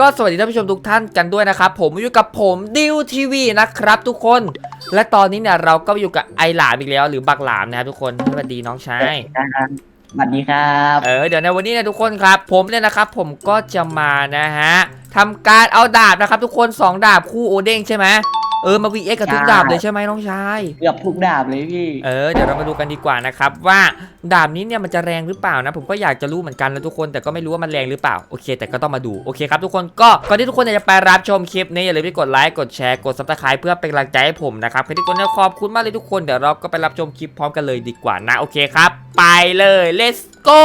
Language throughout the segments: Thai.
ก็สวัสดีท่านผู้ชมทุกท่านกันด้วยนะครับ ผมอยู่กับผมดิวทีวีนะครับทุกคน และตอนนี้เนี่ยเราก็อยู่กับไอหลามอีกแล้ว หรือบักหลามนะครับทุกคนสวัสดีน้องชายครับสวัสดีครับเออเดี๋ยวในวันนี้นะทุกคนครับ ผมเนี่ยนะครับผมก็จะมานะฮะทำการเอาดาบนะครับ ทุกคนสองดาบคู่โอเด้งใช่ไหม เออมา VX กับทุกดาบเลยใช่ไหมน้องชาย เกือบทุกดาบเลยพี่ เออเดี๋ยวเรามาดูกันดีกว่านะครับว่าดาบนี้เนี่ยมันจะแรงหรือเปล่านะ ผมก็อยากจะรู้เหมือนกันนะทุกคนแต่ก็ไม่รู้ว่ามันแรงหรือเปล่าโอเค แต่ก็ต้องมาดูโอเคครับทุกคนก็ก่อนที่ทุกคนจะไปรับชมคลิปนี้อย่าลืมไปกดไลค์กดแชร์กดซับสไครป์เพื่อเป็นกำลังใจให้ผมนะครับใครที่กดเนี่ยขอบคุณมากเลยทุกคนเดี๋ยวเราก็ไปรับชมคลิปพร้อมกันเลยดีกว่านะโอเคครับ ไปเลย let's go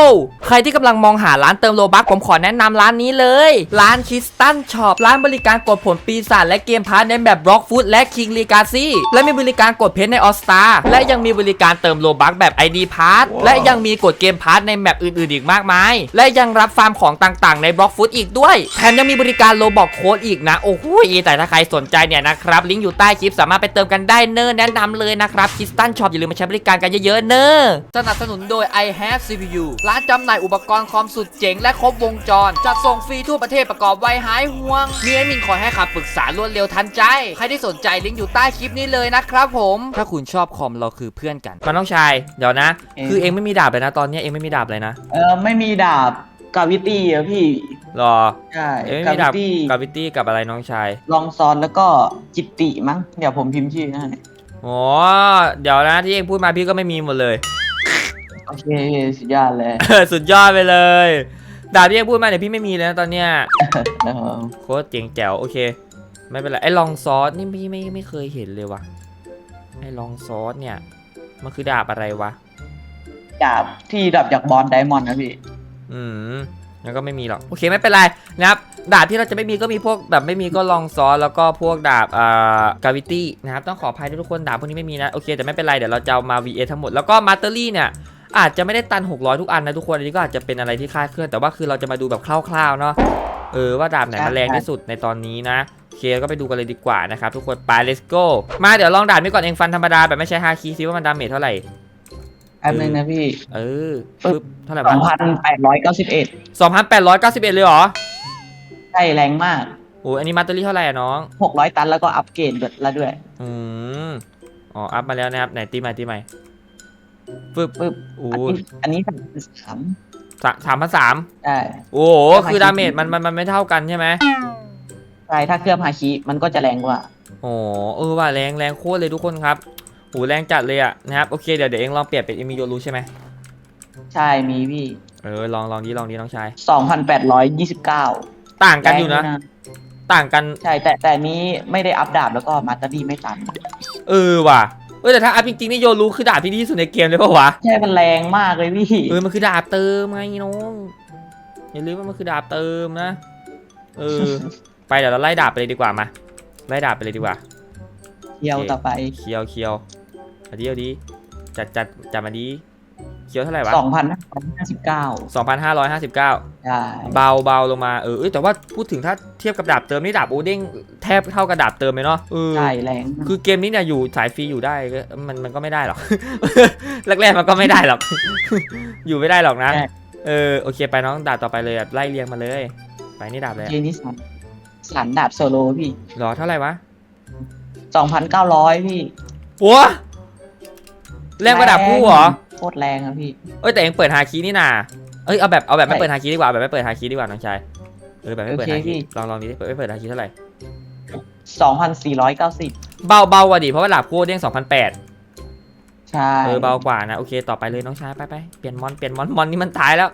ใครที่กำลังมองหาร้านเติมโลบัคผมขอแนะนำร้านนี้เลย ร้านคิสตันช็อปร้านบริการกดผลปีศาจและเกมพาร์ทในแบบบล็อกฟุตและคิงลีกาซี่และมีบริการกดเพชรในออสตาและยังมีบริการเติมโลบัคแบบ ID พาร์ทและยังมีกดเกมพาร์ทในแมปอื่นๆอีกมากมาย และยังรับฟาร์มของต่างๆในบล็อกฟุตอีกด้วย แถมยังมีบริการโลบอกโค้ดอีกนะ โอ้โหแต่ถ้าใครสนใจเนี่ยนะครับ ลิงก์อยู่ใต้คลิปสามารถไปเติมกันได้เนอแนะนำเลยนะครับคิสตันช็อปอย่าลืมมาใช้บริการกันเยอะๆเนอสนับสนุนโดย i have CPU ร้านจำหน่ายอุปกรณ์คอมสุดเจ๋งและครบวงจรจัดส่งฟรีทั่วประเทศประกอบไวหายห่วงมีแอดมินคอยให้คำปรึกษารวดเร็วทันใจใครที่สนใจลิงก์อยู่ใต้คลิปนี้เลยนะครับผม ถ้าคุณชอบคอมเราคือเพื่อนกันมาน้องชายเดี๋ยวนะ เอ๊ะ คือเองไม่มีดาบเลยนะตอนเนี้ยเองไม่มีดาบเลยนะเออไม่มีดาบกาวิตี้อะพี่รอใช่เองไม่กามีวิดาบตี้กาวิตี้กับอะไรน้องชายลองซอนแล้วก็จิตติมั้งเดี๋ยวผมพิมพ์ชื่อให้อ๋อเดี๋ยวนะที่เองพูดมาพี่ก็ไม่มีหมดเลย โอเคสุดยอดเลยสุดยอดไปเลย ดาบที่เองพูดมาเนี่ยพี่ไม่มีเลยนะตอนเนี้ยนะครับโคตรเจ๋งแจ๋วโอเค ไม่เป็นไรไอ้ลองซอสนี่พี่ไม่ไม่เคยเห็นเลยว่ะไอ้ลองซอสเนี่ย มันคือดาบอะไรวะ ดาบที่ดาบจากบอลไดมอนด์นะพี่ อืมงั้นก็ไม่มีหรอก โอเคไม่เป็นไรนะครับดาบที่เราจะไม่มีก็มีพวกแบบไม่มีก็ลองซอสแล้วก็พวกดาบอ่ากาวิตี้นะครับต้องขออภัยด้วยทุกคนดาบพวกนี้ไม่มีนะโอเคแต่ไม่เป็นไรเดี๋ยวเราจะเอามา VA ทั้งหมดแล้วก็มาสเตอรี่เนี่ยอาจจะไม่ได้ตัน 600 ทุกอันนะทุกคนอันนี้ก็อาจจะเป็นอะไรที่คลาดเคลื่อนแต่ว่าคือเราจะมาดูแบบคร่าวๆเนาะเออว่าดาบไหนมันแรงที่สุดในตอนนี้นะโอ เคก็ไปดูกันเลยดีกว่านะครับทุกคนไป let's go มาเดี๋ยวลองดาบนี้ก่อนเองฟันธรรมดาแบบไม่ใช่ฮาคีซิว่ามันดาเมจเท่าไหร่แป๊บนึงนะพี่ เออปึ๊บเท่าไหร่สอวะงพันแปดร้อยเก้าสิบเอ็ด2,891เลยเหรอ ใช่แรงมากโอ้ยอันนี้มาสเตอรี่เท่าไหร่อะน้องหกร้อยตันแล้วก็อัปเกรดแล้วด้วย อืมอ๋ออัพมาแล้วนะครับไหนตีใหม่ตีใหม่ฟึบปึ๊บโอ้อันนี้อันนี้สามสามสามพันสามใช่โอ้โหทำไมคือดาเมจมันมันมันไม่เท่ากันใช่ไหม ใช่ถ้าเคลือบฮาคิมันก็จะแรงกว่าโอ้เออว่าแรงแรงโคตรเลยทุกคนครับโหแรงจัดเลยอะนะครับโอเคเดี๋ยวเดี๋ยวเองลองเปลี่ยนเป็นเอมิโยรูใช่ไหมใช่มีพี่เออลองลองดีลองดีน้องชายสองพันแปดร้อยยี่สิบเก้าต่างกันอยู่นะ ต่างกันใช่แต่แต่นี้ไม่ได้อัพดาบแล้วก็มาสเตอรี่ไม่ตันเออว่ะเออแต่ถ้าอัพจริงๆนี่โยรูคือดาบที่ดีที่สุดในเกมเลยปะวะใช่มันแรงมากเลยพี่เออมันคือดาบเติมไงน้องอย่าลืมว่ามันคือดาบเติมนะเออ ไปเดี๋ยวเราไล่ดาบไปเลยดีกว่ามาไล่ดาบไปเลยดีกว่าเที่ยวต่อไปเคียวเคียวเอาดีเอาดีจัดจัดจัดมาดีเคียวเท่าไหร่วะสองพันห้าสิบเก้า2,559ใช่เบาเบาลงมาเออเอ้ยแต่ว่าพูดถึงถ้าเทียบกับดาบเติมนี่ดาบโอเด้งแทบเท่ากับดาบเติมเลยเนาะเออใช่แรงคือเกมนี้เนี่ยอยู่สายฟรีอยู่ได้ก็มันมันก็ไม่ได้หรอกแรกๆมันก็ไม่ได้หรอก อยู่ไม่ได้หรอกนะ เออโอเคไปน้องดาบต่อไปเลยอะไล่เรียงมาเลย ไปนี่ดาบเลยอะเจนิสัน สันดาบโซโลพี่รอเท่าไหร่วะสองพันเก้าร้อยพี่โอ้แรงกว่าดาบคู่เหรอโคตรแรงอะพี่เอ้ยแต่เองเปิดฮาคีนี่นาเอ้ยเอาแบบเอาแบบไม่เปิดฮาคีดีกว่าเอาแบบไม่เปิดฮาคีดีกว่าน้องชายเออแบบไม่เปิดฮาคีลองลองดิเปิดไม่เปิดฮาคีเท่าไหร่สองพันสี่ร้อยเก้าสิบเบาเบากว่าดิเพราะว่าดาบคู่เด้ง2008ใช่เออเบากว่านะโอเคต่อไปเลยน้องชายไปไปเปลี่ยนมอนเปลี่ยนมอนมอนนี่มันตายแล้ว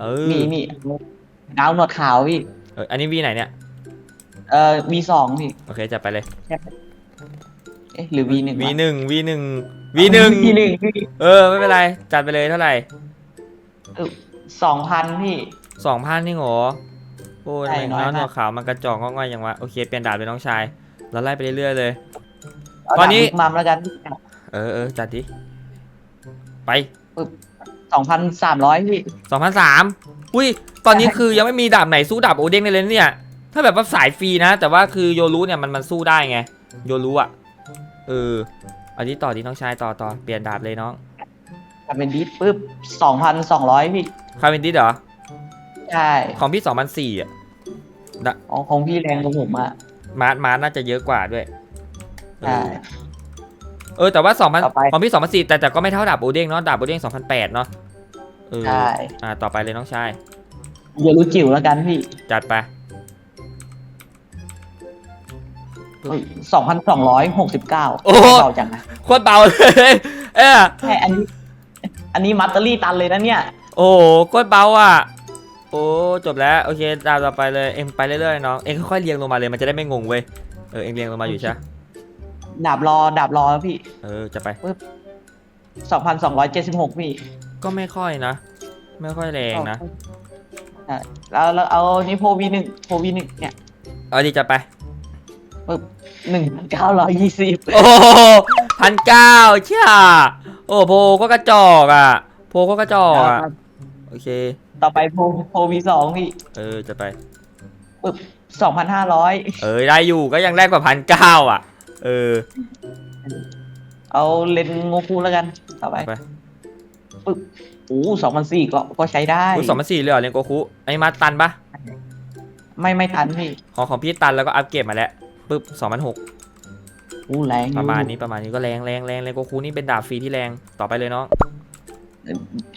เออมีมีดาวหนวดขาวพี่เอออันนี้วีไหนเนี่ย เอ่อวีสองพี่โอเคจัดไปเลย เอ๊ะหรือวีหนึ่งวีหนึ่งวีหนึ่งวีหนึ่งวีหนึ่งพี่เออไม่เป็นไร จัดไปเลยเท่าไหร่สองพันพี่ สองพันนี่หรอโอ้ยใช่ทำไมน้อยน้องหนมากวดขาวมันกระจอกงอกง่อยอย่างวะโอเคเปลี่ยนดาบเป็นน้องชายแล้วไล่ไปเรื่อยๆเลยเอาตอนนี้ ดาบบิ๊กมัมแล้วกันเออเออจัดดิไปสองพันสามร้อยพี่ สองพันสามอุ้ยตอนนี้คือยังไม่มีดาบไหนสู้ดาบโอเด้งได้เลยนะเนี่ย ถ้าแบบว่าสายฟรีนะ แต่ว่าคือโยรู้เนี่ยมันมันสู้ได้ไง โยรู้อะเออเอาที่ต่อดีน้องชายต่อต่อเปลี่ยนดาบเลยน้องทำเป็นดิสปุ๊บสองพันสองร้อยพี่ คาเวนดิสเหรอ ใช่ ของพี่สองพันสี่อะดะอ๋อของพี่แรงกว่าผมอะ มาร์ทมาร์ทน่าจะเยอะกว่าด้วยเอใช่อเออแต่ว่า2 0 0ต่อไป0ของพี่2,004แต่แต่ก็ไม่เท่าดาบโอเด้งเนาะดาบโอเด้ง2,008เนาะเออใช่ อ่าต่อไปเลยน้องชายอย่ารู้จิ๋วแล้วกันพี่ จัดไป สองพันสองร้อยหกสิบเก้าโอ้โห เบาจังนะโคตรเบาเลยเออใช่อันนี้ อันนี้มัตเตอรี่ตันเลยนะเนี่ย โอ้โหโคตรเบาอะ โอ้จบแล้วโอเคดาวต่อไปเลยเอ็งไปเรื่อยๆน้องเอ็งค่อยๆเรียงลงมาเลยมันจะได้ไม่งงเว้ยเออเอ็งเรียงลงมาอยู่ใช่ปะดาบรอดาบรอพี่เออจะไป สองพันสองร้อยเจ็ดสิบหกพี่ก็ไม่ค่อยนะ ไม่ค่อยแรงนะ ใช่แล้วแล้วเอานี่โพวีหนึ่งโพวีหนึ่งเนี่ย เอาดีจะไป ปึ๊บหนึ่งพันเก้าร้อยยี่สิบโอ้พันเก้าเชี่ยโอ้โพก็กระจอกอะ โพก็กระจอกอะ โอเค ต่อไปโพโพวีสองพี่เออจะไปปึ๊บสองพันห้าร้อยเออได้อยู่ก็ยังได้กว่าพันเก้าอะ เออ เอาเลนโงคูแล้วกัน ต่อไปไปปึ๊บโอ้สองพันสี่ก็ก็ใช้ได้กูสองพันสี่เลยเหรอเรียนโกคุไอ้มาตันปะไม่ไม่ทันพี่ของของพี่ตันแล้วก็อัปเกรดมาแล้ว ปึ๊บสองพันหกอู้แรงอยู่ประมาณนี้ประมาณนี้ก็แรงแรงแรงเลยโกคูนี่เป็นดาบฟรีที่แรงต่อไปเลยน้อง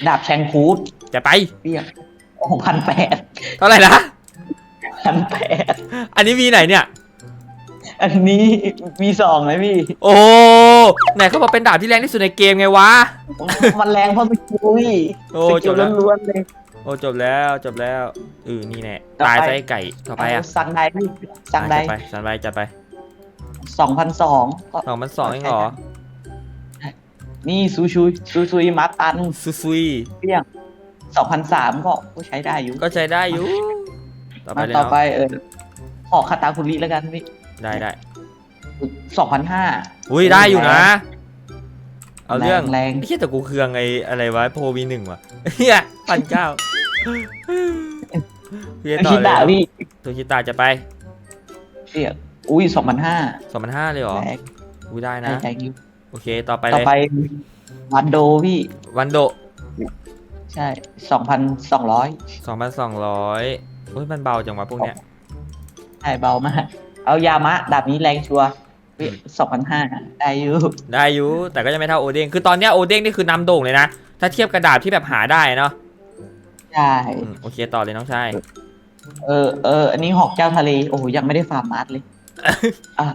ดาบแชงคูดจะไปเปี้ยหกพันแปดเท่าไหร่นะพันแปดอันนี้มีไหนเนี่ย อันนี้มีสองเลยพี่ โอ้ไหนเขาบอกเป็นดาบที่แรงที่สุดในเกมไงวะ มันแรงเพราะสกิลพี่โอ้สจกิลบแล้วล้วนๆเลย โอ้จบแล้วจบแล้วเออนี่แน่ต่อไป ตายไส้ไก่ต่อไปอะสั่งได้พี่สั่งได้อะจะไปสันไปจะไปสองพันสองสองมันสองเองเหรอนี่ซูชุยซูชุยมาตันซุซุยเปี้ยงสองพันสามก็ก็ใช้ได้อยู่ก็ใช้ได้อยู่ ต่อไปมาเลยต่อน้องไปเออหอกคาตาคุริแล้วกันพี่ได้ได้สองพันห้า อุ้ยได้อยู่นะ เอาเรื่องแรงไอ้เหี้ยแต่กูเคืองไอ้อะไรวะโพวีหนึ่งวะเฮียพันเก้า เฮียๆต่อชิเลดายพี่ตัวชิตาจะไปเปี้ยงอุ้ยสองพันห้าสองพันห้าเลยเหรอแรงอุ้ยได้นะแรงอยู่โอเค ต่อไปต่อเลยไปวันโดพี่ วันโดใช่สองพันสองร้อยสองพันสองร้อยเฮ้ยมันเบาจังวะพวกเนี้ย ใช่เบามาก เอายามะดาบนี้แรงชัวร์สองพันห้าได้อยู่ได้อยู่แต่ก็ยังไม่เท่าโอเด้งคือตอนเนี้ยโอเด้งนี่คือนำโด่งเลยนะ ถ้าเทียบกระดาษที่แบบหาได้เนาะ ใช่ อืมโอเคต่อเลยน้องชาย เออเอออันนี้หอกเจ้าทะเล โอ้โหยังไม่ได้ฟาร์มมาร์ทเลย อะ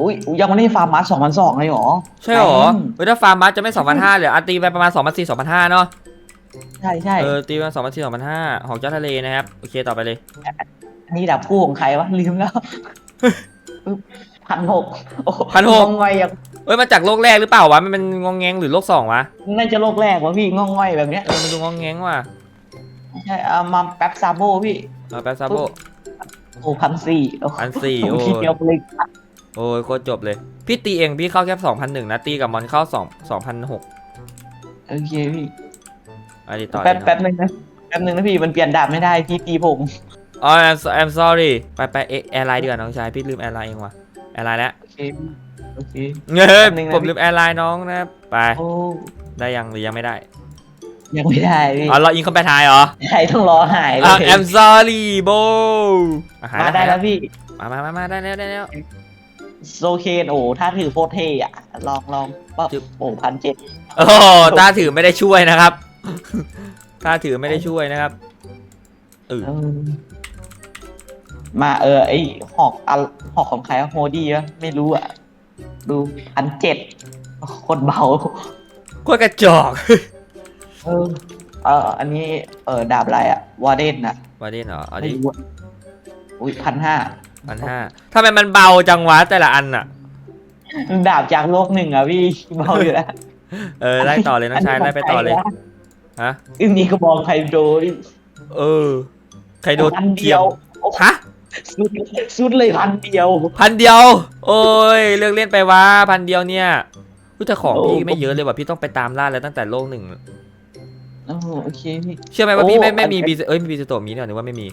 อุ้ยยังไม่ได้ฟาร์มมาร์ทสองพันสองเลยเหรอใช่เหรอแรงเฮ้ยถ้าฟาร์มมัสจะไม่สองพันห้าเลยอะตีไปประมาณสองพันสี่สองพันห้าเนาะ ใช่ใช่เออตีไปสองพันสี่สองพันห้าหอกเจ้าทะเลนะครับ โอเคต่อไปเลย อันนี้ดาบคู่ของใครวะ ลืมแล้วพันหกพันหกงองอยอย่างเอ้ยมาจากโลกแรกหรือเปล่าวะ มันเป็นงองแงงหรือโลกสองวะน่าจะโลกแรกวะพี่งองอยแบบเนี้ย เออมันดูงองแงงว่ะ ใช่เอามาแป๊บซาโบพี่ เอาแป๊บซาโบโอ้พันสี่โอ้1,400โอ้ทีเดียวเลยโอ้ยโคตรจบเลย พี่ตีเองพี่เข้าแค่สองพันหนึ่งนะตีกับมอนเข้าสองสองพันหกโอเคพี่อันนี้ต่อแป๊บเลยแป๊บนึงนะแป๊บนึงนะพี่มันเปลี่ยนดาบไม่ได้พี่ตีผมอ๋อ I'm so- I'm sorry ไปไปเอแอร์ไลน์ดีกว่าน้องชายพี่ลืมแอร์ไลน์เองว่ะแอร์ไลน์แล้วโอเคพี่โอเคเงยแป๊บนึงนะผมลืมแอร์ไลน์น้องนะครับไปโอ้ได้ยังหรือยังไม่ได้ ยังไม่ได้พี่อ๋อเราอินเข้าไปทายเหรอใครต้องรอหายเลอะ ย I'm sorry bro อะหายมาแล้วได้หายแล้วพี่มามามามาได้แล้วได้แล้ว โซเคนโอ้ถ้าถือโคตรเท่อะลองลองปั๊บจึ๊บ โอ้พันเจ็ดโอ้ตาถือไม่ได้ช่วยนะครับตาถือไม่ได้ช่วยนะครับเออมาเออไอหอกอะหอกของใครอะโฮดี้วะไม่รู้อะดูพันเจ็ดโคตรเบาโคตรกระจอก เออเอออันนี้เออดาบอะไรอะวอร์เดนอะวาเดนเหรอเอาไม่ดิรู้อะอุ้ยพันห้าพันห้าทำไมมันเบาจังวะแต่ละอันอะดาบจากโลกหนึ่งอะพี่เบาอยู่แล้วเออไล่ต่อเลยน้องชายไล่ไปต่อเลยฮะอันนี้ก็บอกใครโดนเออใครโดนพันเทีเดียยมวฮะสุดสุดเลยพันเดียว พันเดียว โอ้ยเลือกเล่นไปวะพันเดียวเนี่ยอุ๊ยแต่ของพี่ไม่เยอะเลยว่ะพี่ต้องไปตามล่าแล้วตั้งแต่โลกหนึ่ง โอ้โอเคพี่ เชื่อไหมว่าพี่ไม่โอ้ไม่มีอัน บีเอ้ยมีบีสโตมีเนี่ยหรือว่าไม่มี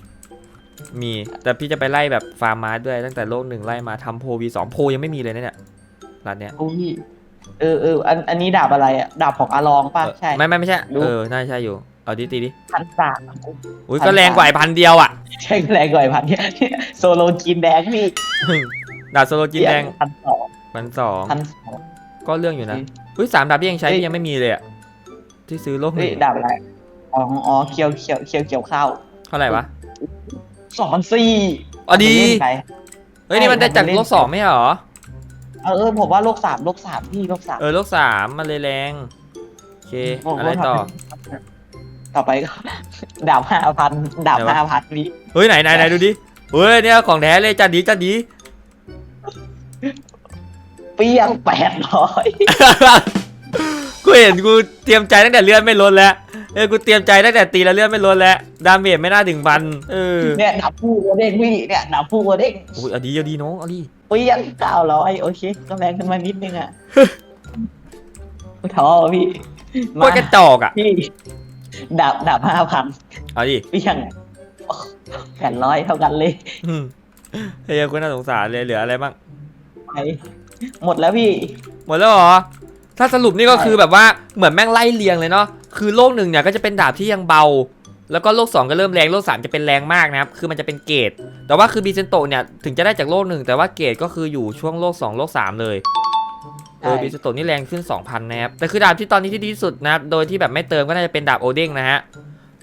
มีแต่พี่จะไปไล่แบบฟาร์มมาร์ทด้วยตั้งแต่โลกหนึ่งไล่มาทำโพวีสองโพยังไม่มีเลยนะเนี่ยร้านเนี้ยโอ้พี่เออเอออันอันนี้ดาบอะไรอะดาบของอาลองป่ะเออใช่ ไม่ไม่ไม่ใช่ดูเออน่าใช่อยู่เอาดิตีดิพันสาม อุ้ยพันก็แรงกว่าไอ้พันเดียวอะ ใช่แรงกว่าไอ้พันเนี่ยโซโลจีนแดงพี่ดาบโซโลจีนแดงพันสองพันสองพันสอง ก็เรื่องอยู่นะอืมอุ้ยสามดาบที่ยังใช้เฮ้ยที่ยังไม่มีเลยอะ ที่ซื้อโลกหเฮ้ยนึ่งดาบอะไรอ๋ออ๋อเคียวเคียวเคียวเกี่ยวข้าวเท่าไหร่วะสองพันสี่อ๋อดี เล่นไป เฮ้ยนี่มันได้จากเล่นโลกสองไม่ใช่เหรอ เออเออผมว่าโลกสามโลกสามพี่โลกสามเออโลกสามมันเลยแรง โอเค ผมอะไรว่าต่อ ต่อไปก็ ดาบห้าพันดาบไหนวะ ห้าพันพี่เฮ้ยไหนไหนไหนดูดิ เฮ้ยเนี่ยของแท้เลยจัดดีจัดดี เปี้ยงแปดร้อยกู เห็นกูเตรียมใจตั้งแต่เลือดไม่ลดแล้วเออกูเตรียมใจตั้งแต่ตีแล้วเลือดไม่ลดแล้วดาเมจไม่น่าถึงพันเออเนี่ยดาบผู้โอเด้งพี่เนี่ยดาบผู้โอเด้งโอ้ยเอาดีเอาดีน้องเอาดีเปี้ยงเก้าร้อยโอเคก็แรงขึ้นมานิดนึงอะท้อพี่โคตรกระจอกอะพี่ดาบดาบห้าพันเอาดิเปี้ยงแปดร้อยเท่ากันเลยอืมเฮ้ยคุณน่าสงสารเลยเหลืออะไรบ้างไปหมดแล้วพี่ หมดแล้วเหรอ ถ้าสรุปนี่ก็คือแบบว่าเหมือนแม่งไล่เรียงเลยเนาะคือโลกหนึ่งเนี่ยก็จะเป็นดาบที่ยังเบา แล้วก็โลก 2 ก็เริ่มแรงโลก 3 จะเป็นแรงมากนะครับคือมันจะเป็นเกรดแต่ว่าคือบีเซนโตเนี่ยถึงจะได้จากโลกหนึ่งแต่ว่าเกรดก็คืออยู่ช่วงโลก 2 โลก 3 เลยเออใช่บีเซนโตนี่แรงขึ้น 2,000 นะครับ แต่คือดาบที่ตอนนี้ที่ดีที่สุดนะครับโดยที่แบบไม่เติมก็น่าจะเป็นดาบโอเด้งนะฮะ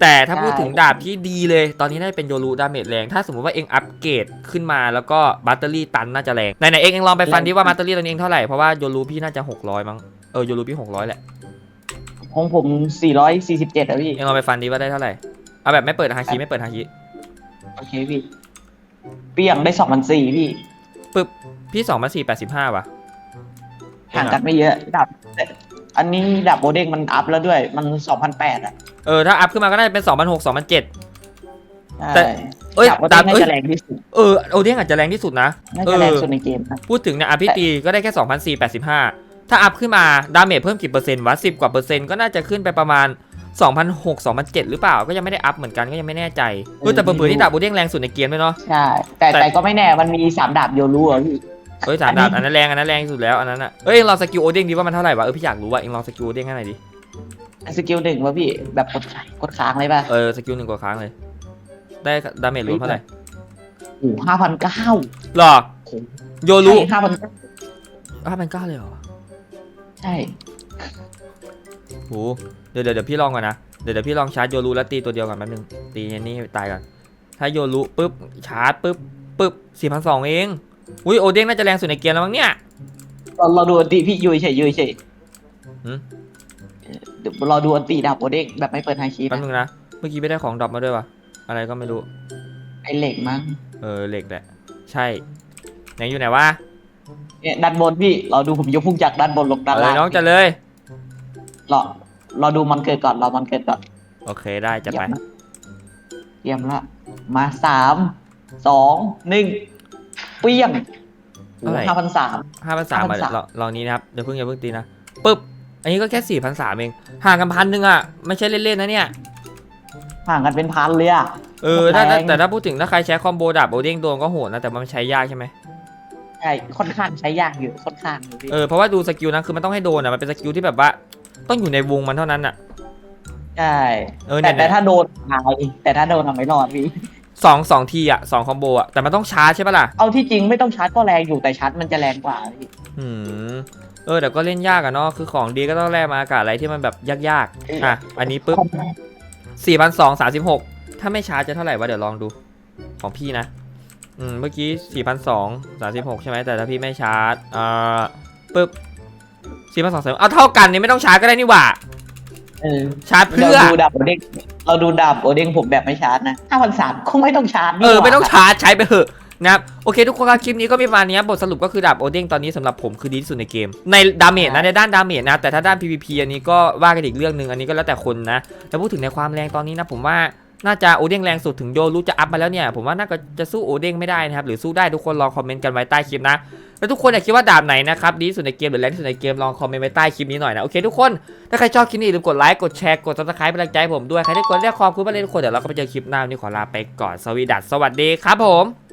แต่ถ้าพูดถึงดาบที่ดีเลย ตอนนี้น่าจะเป็นโยรูดาเมจแรง ถ้าสมมติว่าเองอัปเกรดขึ้นมาแล้วก็บัตเตอรี่ตันน่าจะแรงไหนๆเองเองลองไปฟันดิว่าบัตเตอรี่ตอนนี้เองเท่าไหร่ เพราะว่าโยรูพี่น่าจะ 600 มั้งเออโยรูพี่600แหละของผมสี่ร้อยสี่สิบเจ็ดอะพี่ เองลองไปฟันดิว่าได้เท่าไหร่ เอาแบบไม่เปิดฮาคิไม่เปิดฮาคิโอเคพี่ เปี้ยงได้สองพันสี่พี่พี่2 4 8 5ว่ะ ห่างกันไม่เยอะดาบอันนี้ดาบโบเด้งมันอัพแล้วด้วย มันสองพันแปดอะเออ ถ้าอัพขึ้นมาก็น่าจะเป็น2006 2007แต่ใช่เอ้ยดาบโบดาเด้บงน่าเอ้ย จะแรงที่สุด เออ โอเด้งอาจจะแรงที่สุดนะ น่าจะแรงสุดในเกมนะ พูดถึงเนี่ยอภิตีก็ได้แค่2,485 ถ้าอัพขึ้นมาดาเมจเพิ่มกี่เปอร์เซ็นต์วะ10กว่าเปอร์เซ็นต์ก็น่าจะขึ้นไปประมาณ2,006 2,007 หรือเปล่าก็ยังไม่ได้อัพเหมือนกันก็ยังไม่แน่ใจเออแต่เผื่อๆนี่ดาบโอเด้งแรงสุดในเกมด้วยเนาะใช่แต่แต่แต่ก็ไม่แน่มันมีสามดาบโยรูอะพี่เฮ้ยสามอันนี้ดาบอันนั้นแรงอันนั้นแรงที่สุดแล้วอันนั้นอะเอ้ยเองลองสกิลโอเด้งดีว่ามันเท่าไหร่วะเออพี่อยากรู้ว่าเองลองสกิลโอเด้งให้หน่อยดิสกิลหนึ่งวะพี่แบบกดกดค้างเลยป่ะเออสกิลหนึ่งกว่าครั้งเลย ได้ดาเมจรวมเท่าไหร่โอ้ห้าพันเก้าหรอโยรุห้าพันห้าพันเก้าเลยเหรอใช่ โหเดี๋ยวเดี๋ยวเดี๋ยวพี่ลองก่อนนะ เดี๋ยวเดี๋ยวพี่ลองชาร์จโยรุแล้วตีตัวเดียวก่อนแป๊บนึง ตีอันนี่ตายก่อน ถ้าโยรุปุ๊บชาร์จปุ๊บปุ๊บสี่พันสองเอง อุ้ยโอเด้งน่าจะแรงสุดในเกมแล้วมั้งเนี่ย เราเราดูอันตีพี่ยุยเฉยยุยเฉยหืมเดี๋ยวเราดูอันตีดาบโบเด้งแบบไม่เปิดไฮคีแป๊บนึงนะ เมื่อกี้ไม่ได้ของดรอปมาด้วยวะอะไรก็ไม่รู้ ไอเหล็กมั้ง เออเหล็กแหละ ใช่ ไหนอยู่ไหนวะ เนี่ยด้านบนพี่เราดูผมยกพุ่งจากด้านบนลงด้านเออล่างน้องจะเลย เราเราดูมันเกิดก่อนเรามันเกิดก่อนโอเคได้จะไป เตรียมละมาสามสองหนึ่งเปี้ยงเท่าไหร่ ห้าพันสาม ห้าพันสาม5,300 ลองลองนี้นะครับเดี๋ยวเพิ่งอย่าเพิ่งตีนะปึ๊บอันนี้ก็แค่สี่พันสามเองห่างกันพันหนึ่งอะไม่ใช่เล่นๆนะเนี่ย ห่างกันเป็นพันเลยอะ เออถ้าแรงแต่แต่ถ้าพูดถึงถ้าใครใช้คอมโบดาบโอเด้งโดนก็โหดนะแต่มันใช้ยากใช่ไหมใช่ค่อนข้างใช้ยากอยู่ค่อนข้างอยู่พี่เออเพราะว่าดูสกิลนะคือมันต้องให้โดนอะมันเป็นสกิลที่แบบว่า ต้องอยู่ในวงมันเท่านั้นอะ ใช่เออแต่เนี่ยแต่ถ้าโดนตายแต่ถ้าโดนทำไม่รอดพี่สองสองทีอะสองคอมโบอะแต่มันต้องชาร์จใช่ปะล่ะเอาที่จริงไม่ต้องชาร์จก็แรงอยู่แต่ชาร์จมันจะแรงกว่าพี่อืมเออแต่ก็เล่นยากอะเนาะคือของดีก็ต้องแลกมาอากาศอะไรที่มันแบบยากๆอะอันนี้ปุ๊บสี่พันสองสามสิบหกถ้าไม่ชาร์จจะเท่าไหร่วะเดี๋ยวลองดู ของพี่นะ อืมเมื่อกี้สี่พันสองสามสิบหกใช่ไหมแต่ถ้าพี่ไม่ชาร์จอ่าปุ๊บสี่พันสองสามเอาเท่ากันนี่ไม่ต้องชาร์จก็ได้นี่หว่า เออชาร์จเราเพื่อดูดาบโอเด้งเราดูดาบโอเด้งผมแบบไม่ชาร์จนะห้าพันสามคงไม่ต้องชาร์จนี่เออ หว่าไม่ต้องชาร์จใช้ไปเถอะนะครับโอเคทุกคนครับคลิปนี้ก็มีประมาณนี้ครับบทสรุปก็คือดาบโอเด้งตอนนี้สำหรับผมคือดีที่สุดในเกม ในดาเมจนะในด้านดาเมจนะแต่ถ้าด้าน PVP อันนี้ก็ว่ากันอีกเรื่องหนึ่งอันนี้ก็แล้วแต่คนนะแต่พูดถึงในความแรงตอนนี้นะผมว่า น่าจะโอเด้งแรงสุดถึงโยรู้จะอัพมาแล้วเนี่ย ผมว่าน่าจะสู้โอเด้งไม่ได้นะครับ หรือสู้ได้ทุกคนลองคอมเมนต์กันไว้ใต้คลิปนะ แล้วทุกคนอยากคิดว่าดาบไหนนะครับดีสุดในเกมหรือแรงที่สุดในเกมลองคอมเมนต์ไว้ใต้คลิปนี้หน่อยนะ โอเคทุกคน ถ้าใครชอบคลิปนี้อย่าลืมกดไลค์กดแชร์กดซับสไครป์เป็นกำลังใจผมด้วยใครที่กดเรียกความคุณมาเลยทุกคนเดี๋ยวเราก็ไปเจอคลิปหน้าวันนี้ขอลาไปก่อนสวีดัสสวัสดีครับผม